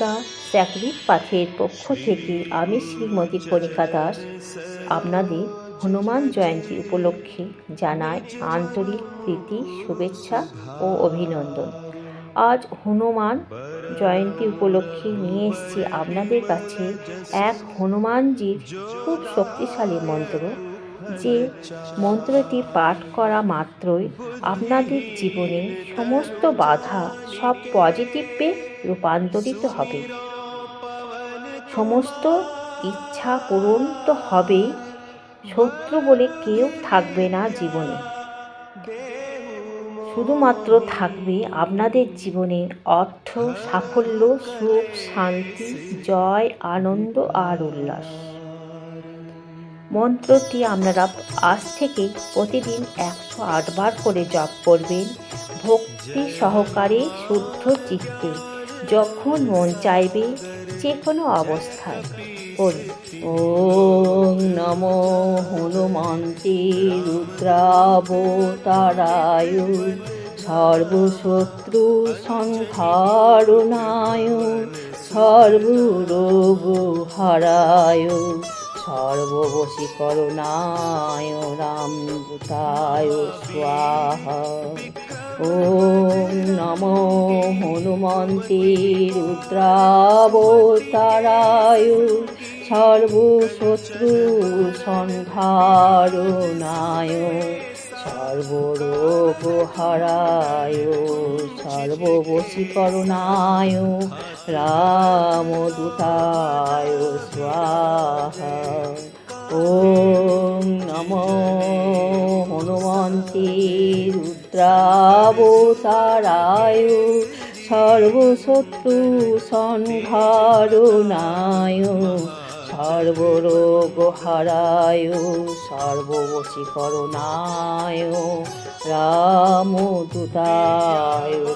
The স্যাক্রিড পাথের পক্ষ থেকে আমি শ্রীমতী কণিকা দাস। আপনাদের হনুমান জয়ন্তী উপলক্ষে জানাই আন্তরিক প্রীতি, শুভেচ্ছা ও অভিনন্দন। আজ হনুমান জয়ন্তী উপলক্ষে নিয়ে এসেছি আপনাদের কাছে এক হনুমানজির খুব শক্তিশালী মন্ত্র। যে মন্ত্রটি পাঠ করা মাত্রই আপনাদের জীবনে সমস্ত বাধা সব পজিটিভে রূপান্তরিত হবে। সমস্ত ইচ্ছা পূরণ তো হবেই, শত্রু বলে কেউ থাকবে না জীবনে। শুধুমাত্র থাকবে আপনাদের জীবনে অর্থ, সাফল্য, সুখ, শান্তি, জয়, আনন্দ আর উল্লাস। মন্ত্রটি আপনারা আজ থেকে প্রতিদিন একশো আটবার করে জপ করবেন। ভক্তি সহকারে শুদ্ধ চিত্তে যখন মন চাইবে যে কোনো অবস্থায় করুন। ওম নমো হনুমন্তে রুদ্রাবতারায় সর্বশত্রু সংহারণায় সর্বরোগ হরায় সর্ববশীকরণায় রামদূতায় স্বাহা। ওম নমো হনুমন্তে রুদ্রাবতারায়। সর্বশত্রু সন্ধারণায়। সর্বরোগ হরায় সর্ববশীকরণায় রামদূতায় স্বাহা। ওম নমো হনুমন্তে রুদ্রাবতারায় সর্বশত্রু সংহারণায় সর্বরোগ হারায় সর্ববশীকরণায় রামদূতায়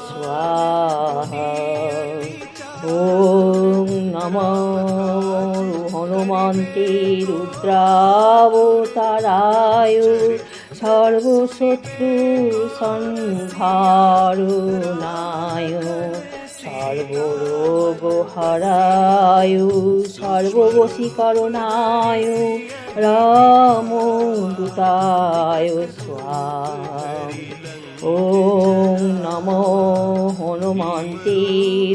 স্বাহা। ওম নম হনুমন্তে রুদ্রাবতারায় সর্বশত্রু সংহারণায় সর্বরোগ হরায় সর্ববশীকরণায় রামদূতায় স্বাহা ওম নমো হনুমন্তে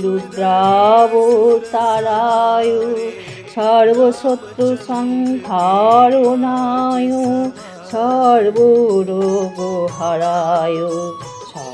রুদ্রাবতারায় সর্বশত্রু সংহারণায় সর্বরোগ হরায়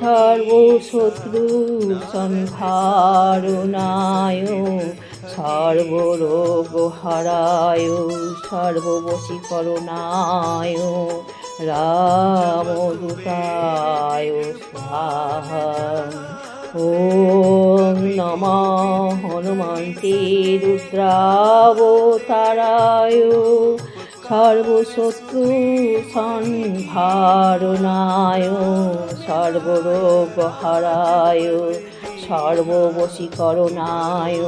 সর্বশত্রু সংহারণায় সর্বরোগ হারায় সর্ববশীকরণায়। রামদূতায় স্বাহা। ওম নম হনুমন্তে রুদ্রাবতারায়। সর্বশত্রু সংহারণায় সর্বরোগ হারায় সর্ববশীকরণায়।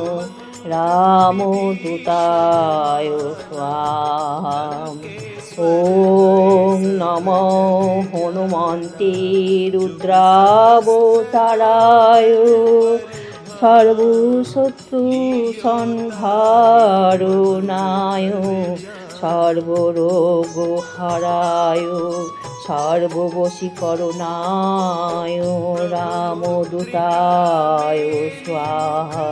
রামদূতায় স্বাহা। ওম নম হনুমন্তে রুদ্রাবতারায় সর্বশত্রু সংহারণায় সর্বরোগ হারায়। সর্ববশীকরণায় রামদূতায় স্বাহা।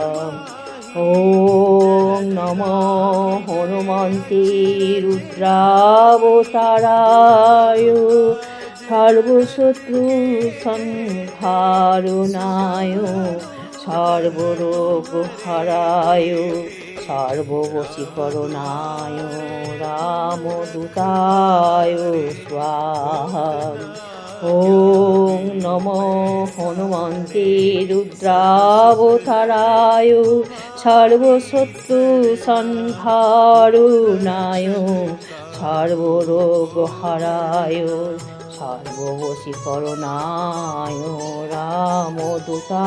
ওম নম হনুমন্তে রুদ্রাবতারায়। সর্বশত্রু সংহারণায় সর্বরোগ হারায়। সর্ববশীকরণায়। রামদূতায় স্বাহা। ওম নম হনুমন্তে রুদ্রাবতারায়। সর্বশত্রু সন্ধারুণায় সর্বরোগ হারায় সর্ববশীকরণায় রামদূতায়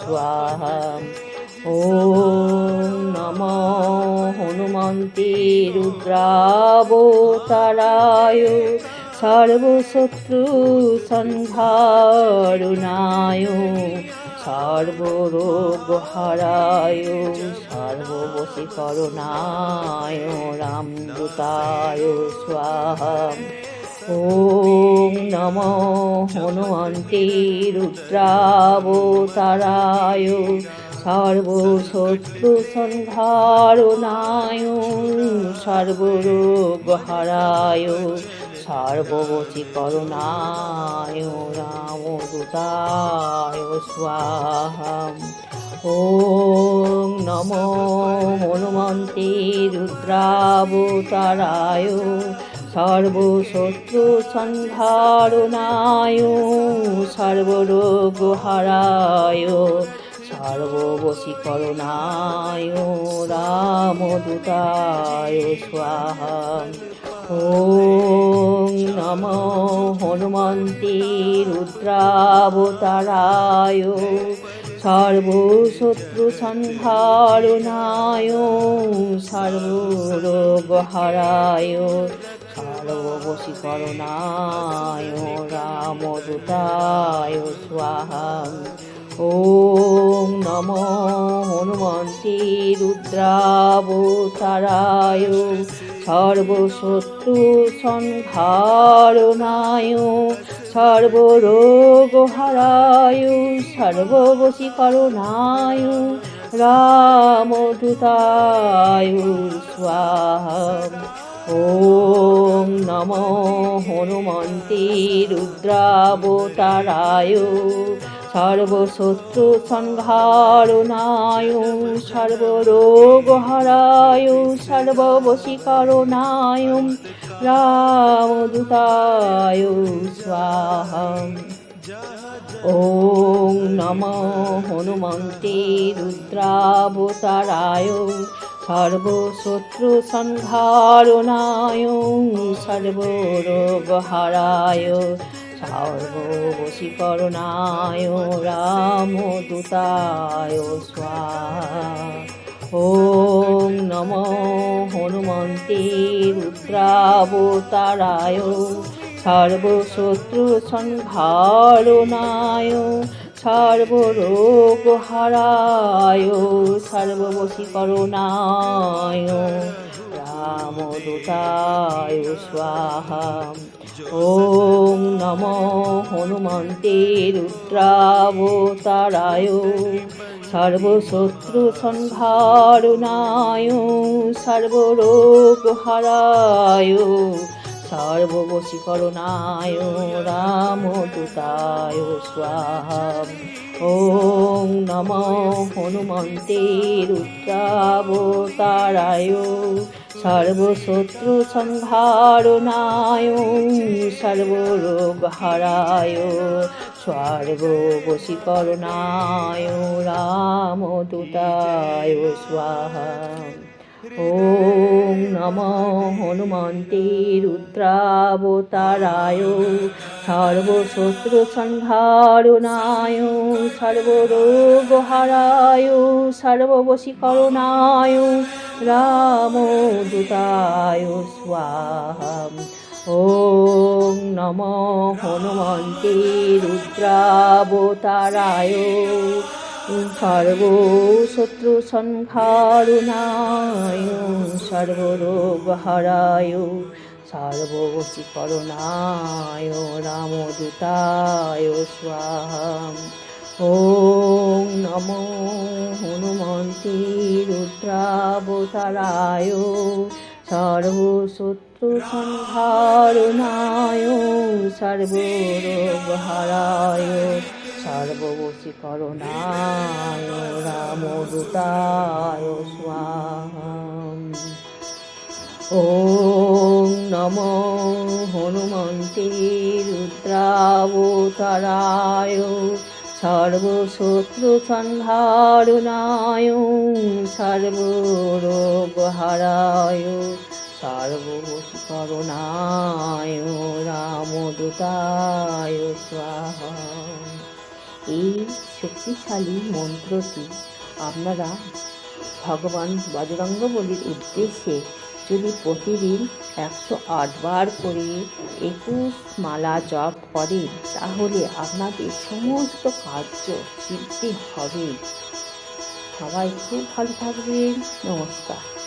স্বাহা। ও নম হনুমন্তে রুদ্রাবতারায় সর্বশত্রু সন্ধারুণায় সর্বশত্রুসংহারুণায় সর্বরোগহরায় সর্ববশীকরণায় রামদূতায় স্বাহা। ॐ নমো হনুমন্তে রুদ্রাবতারায় সর্বশত্রু সংহারুণায় সর্বরোগহারায় সর্ববশীকরণায় রামদূতায় স্বাহা ॐ নমো হনুমন্তে রুদ্রাবতারায় সর্বশত্রু সংহারণায় সর্বরোগহারায় সর্ববশীকরণায় রামদূতায় স্বাহা ॐ নমো হনুমন্তে রুদ্রাবতারায়। সর্বশত্রু সংহারণায় সর্বরোগহারায় সর্ববশীকরণায় রামদূতায় স্বাহা। ॐ নমো হনুমন্তে রুদ্রাবতারায়। সর্বশত্রু সংহারণায় সর্বরোগহারায়। সর্ববশীকরণায়। রামদূতায়। স্বাহা। ॐ নমো হনুমন্তে রুদ্রাবতারায়। সর্বশত্রু সংহারণায় সর্বরোগহারায় সর্ববশীকরণায় রামদূতায় স্বাহা। ॐ নমো হনুমন্তে রুদ্রাবতারায় সর্বশত্রু সংহারণায় সর্ববশীকরণায় রামদূতায় স্বাহা ॐ নমো হনুমন্তে রুদ্রাবতারায় সর্বশত্রু সংহারণায় সর্বরোগহারায় সর্ববশীকরণায় রামদূতায় স্বাহা ॐ নম হনুমন্তে রুদ্রাবতারায়। সর্বশত্রু সংহারণায় সর্বরোগহারায় সর্ববশীকরণায় রামদূতায় স্বাহা ॐ নমো হনুমন্তে রুদ্রাবতারায়। সর্বশত্রু সংহারণায় সর্বরোগহারায় সর্ববশীকরণায় রামদূতায় স্বাহা ॐ নমো হনুমন্তে রুদ্রাবতারায় সর্বশত্রু সংহারণায় সর্বরোগহারায় সর্ববশীকরণায় রামদূতায় স্বাহা। ॐ নমো হনুমন্তে রুদ্রাবতারায় সর্বশত্রু সংহারণায় সর্বরোগহারায় সর্ববশীকরণায় রামদূতায় স্বাহা। ॐ নমো হনুমন্তে রুদ্রাবতারায় সর্বশত্রু সংহারণায় সর্বরোগহারায় সর্ববশীকরণায় রামদূতায় স্বাহা ওম নম হনুমন্তে রুদ্রাবতারায় সর্বশত্রু সংহারণায় সর্বরোগহারায় রাম দূতায় স্বাহা এই শক্তিশালী মন্ত্রটি আপনারা ভগবান বজরঙ্গবলির উদ্দেশ্যে যদি প্রতিদিন একশো আটবার করে একুশ মালা জপ করেন, তাহলে আপনাদের সমস্ত কার্য সিদ্ধি হবে। সবাই খুব ভালো থাকবেন। নমস্কার।